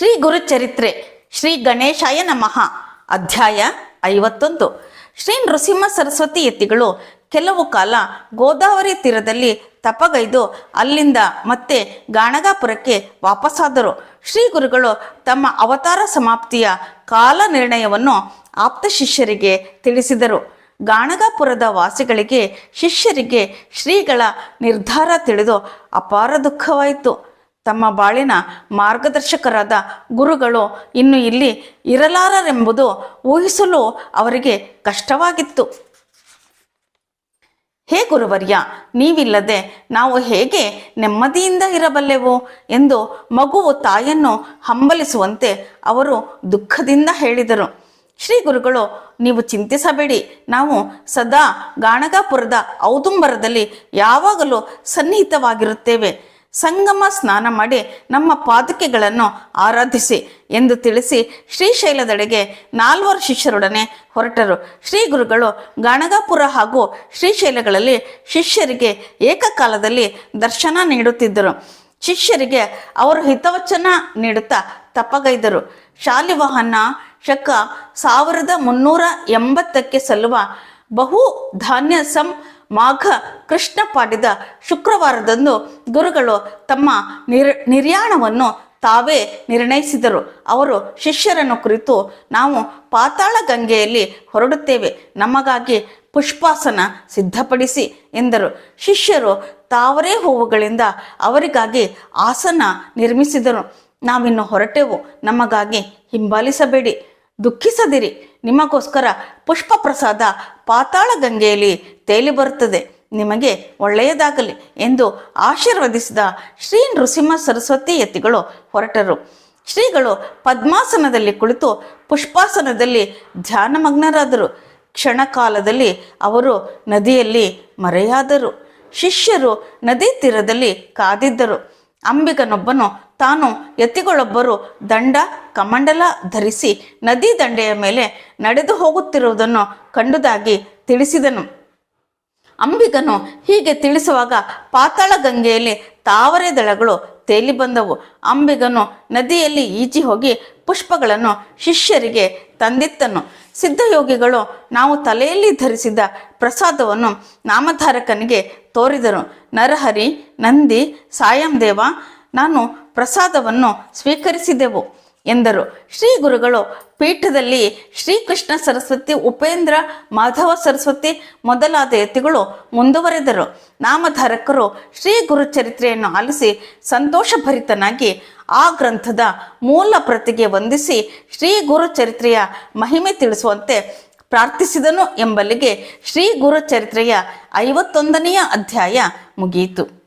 ಶ್ರೀ ಗುರುಚರಿತ್ರೆ ಶ್ರೀ ಗಣೇಶಾಯ ನಮಃ, ಅಧ್ಯಾಯ ಐವತ್ತೊಂದು. ಶ್ರೀ ನೃಸಿಂಹ ಸರಸ್ವತಿ ಯತಿಗಳು ಕೆಲವು ಕಾಲ ಗೋದಾವರಿ ತೀರದಲ್ಲಿ ತಪಗೈದು ಅಲ್ಲಿಂದ ಮತ್ತೆ ಗಾಣಗಾಪುರಕ್ಕೆ ವಾಪಸ್ಸಾದರು ಶ್ರೀ ಗುರುಗಳು ತಮ್ಮ ಅವತಾರ ಸಮಾಪ್ತಿಯ ಕಾಲ ನಿರ್ಣಯವನ್ನು ಆಪ್ತ ಶಿಷ್ಯರಿಗೆ ತಿಳಿಸಿದರು. ಗಾಣಗಾಪುರದ ವಾಸಿಗಳಿಗೆ ಶಿಷ್ಯರಿಗೆ ಶ್ರೀಗಳ ನಿರ್ಧಾರ ತಿಳಿದು ಅಪಾರ ದುಃಖವಾಯಿತು. ತಮ್ಮ ಬಾಳಿನ ಮಾರ್ಗದರ್ಶಕರಾದ ಗುರುಗಳು ಇನ್ನು ಇಲ್ಲಿ ಇರಲಾರರೆಂಬುದು ಊಹಿಸಲು ಅವರಿಗೆ ಕಷ್ಟವಾಗಿತ್ತು. ಹೇ ಗುರುವರ್ಯ, ನೀವಿಲ್ಲದೆ ನಾವು ಹೇಗೆ ನೆಮ್ಮದಿಯಿಂದ ಇರಬಲ್ಲೆವು ಎಂದು ಮಗುವು ತಾಯನ್ನು ಹಂಬಲಿಸುವಂತೆ ಅವರು ದುಃಖದಿಂದ ಹೇಳಿದರು. ಶ್ರೀ ಗುರುಗಳು, ನೀವು ಚಿಂತಿಸಬೇಡಿ. ನಾವು ಸದಾ ಗಾಣಗಾಪುರದ ಔದುಂಬರದಲ್ಲಿ ಯಾವಾಗಲೂ ಸನ್ನಿಹಿತವಾಗಿರುತ್ತೇವೆ. ಸಂಗಮ ಸ್ನಾನ ಮಾಡಿ ನಮ್ಮ ಪಾದುಕೆಗಳನ್ನು ಆರಾಧಿಸಿ ಎಂದು ತಿಳಿಸಿ ಶ್ರೀಶೈಲದೆಡೆಗೆ ನಾಲ್ವರು ಶಿಷ್ಯರೊಡನೆ ಹೊರಟರು. ಶ್ರೀ ಗುರುಗಳು ಗಾಣಗಾಪುರ ಹಾಗೂ ಶ್ರೀಶೈಲಗಳಲ್ಲಿ ಶಿಷ್ಯರಿಗೆ ಏಕಕಾಲದಲ್ಲಿ ದರ್ಶನ ನೀಡುತ್ತಿದ್ದರು. ಶಿಷ್ಯರಿಗೆ ಅವರು ಹಿತವಚನ ನೀಡುತ್ತಾ ತಪಗೈದರು. ಶಾಲಿವಾಹನ ಶಕ ಸಾವಿರದ ಮುನ್ನೂರ ಎಂಬತ್ತಕ್ಕೆ ಸಲ್ಲುವ ಬಹು ಧಾನ್ಯ ಸಂ ಮಾಘ ಕೃಷ್ಣ ಪಾಡಿದ ಶುಕ್ರವಾರದಂದು ಗುರುಗಳು ತಮ್ಮ ನಿರ್, ನಿರ್ಯಾಣವನ್ನು ತಾವೇ ನಿರ್ಣಯಿಸಿದರು. ಅವರು ಶಿಷ್ಯರನ್ನು ಕುರಿತು ನಾವು ಪಾತಾಳ ಗಂಗೆಯಲ್ಲಿ ಹೊರಡುತ್ತೇವೆ, ನಮಗಾಗಿ ಪುಷ್ಪಾಸನ ಸಿದ್ಧಪಡಿಸಿ ಎಂದರು. ಶಿಷ್ಯರು ತಾವರೇ ಹೂವುಗಳಿಂದ ಅವರಿಗಾಗಿ ಆಸನ ನಿರ್ಮಿಸಿದರು. ನಾವಿನ್ನು ಹೊರಟೆವು, ನಮಗಾಗಿ ಹಿಂಬಾಲಿಸಬೇಡಿ. ದುಃಖಿಸದಿರಿ. ನಿಮಗೋಸ್ಕರ ಪುಷ್ಪ ಪ್ರಸಾದ ಪಾತಾಳ ಗಂಗೆಯಲ್ಲಿ ತೇಲಿ ಬರುತ್ತದೆ. ನಿಮಗೆ ಒಳ್ಳೆಯದಾಗಲಿ ಎಂದು ಆಶೀರ್ವದಿಸಿದ ಶ್ರೀ ನೃಸಿಂಹ ಸರಸ್ವತಿ ಯತಿಗಳು ಹೊರಟರು. ಶ್ರೀಗಳು ಪದ್ಮಾಸನದಲ್ಲಿ ಕುಳಿತು ಪುಷ್ಪಾಸನದಲ್ಲಿ ಧ್ಯಾನಮಗ್ನರಾದರು. ಕ್ಷಣಕಾಲದಲ್ಲಿ ಅವರು ನದಿಯಲ್ಲಿ ಮರೆಯಾದರು. ಶಿಷ್ಯರು ನದಿ ತೀರದಲ್ಲಿ ಕಾದಿದ್ದರು. ಅಂಬಿಗನೊಬ್ಬನು ತಾನು ಯತಿಗಳೊಬ್ಬರು ದಂಡ ಕಮಂಡಲ ಧರಿಸಿ ನದಿ ದಂಡೆಯ ಮೇಲೆ ನಡೆದು ಹೋಗುತ್ತಿರುವುದನ್ನು ಕಂಡುದಾಗಿ ತಿಳಿಸಿದನು. ಅಂಬಿಗನು ಹೀಗೆ ತಿಳಿಸುವಾಗ ಪಾತಾಳ ಗಂಗೆಯಲ್ಲಿ ತಾವರೆ ದಳಗಳು ತೇಲಿ ಬಂದವು. ಅಂಬಿಗನು ನದಿಯಲ್ಲಿ ಈಜಿ ಹೋಗಿ ಪುಷ್ಪಗಳನ್ನು ಶಿಷ್ಯರಿಗೆ ತಂದಿತ್ತನು. ಸಿದ್ಧಯೋಗಿಗಳು ನಾವು ತಲೆಯಲ್ಲಿ ಧರಿಸಿದ ಪ್ರಸಾದವನ್ನು ನಾಮಧಾರಕನಿಗೆ ತೋರಿದರು. ನರಹರಿ, ನಂದಿ, ಸಾಯಂ ದೇವ, ನಾನು ಪ್ರಸಾದವನ್ನು ಸ್ವೀಕರಿಸಿದೆವು ಎಂದರು. ಶ್ರೀ ಗುರುಗಳು ಪೀಠದಲ್ಲಿ ಶ್ರೀಕೃಷ್ಣ ಸರಸ್ವತಿ, ಉಪೇಂದ್ರ, ಮಾಧವ ಸರಸ್ವತಿ ಮೊದಲಾದ ಯತಿಗಳು ಮುಂದುವರೆದರು. ನಾಮಧಾರಕರು ಶ್ರೀ ಗುರು ಚರಿತ್ರೆಯನ್ನು ಆಲಿಸಿ ಸಂತೋಷಭರಿತನಾಗಿ ಆ ಗ್ರಂಥದ ಮೂಲ ಪ್ರತಿಗೆ ವಂದಿಸಿ ಶ್ರೀ ಗುರು ಚರಿತ್ರೆಯ ಮಹಿಮೆ ತಿಳಿಸುವಂತೆ ಪ್ರಾರ್ಥಿಸಿದನು ಎಂಬಲ್ಲಿಗೆ ಶ್ರೀ ಗುರುಚರಿತ್ರೆಯ ಐವತ್ತೊಂದನೆಯ ಅಧ್ಯಾಯ ಮುಗಿಯಿತು.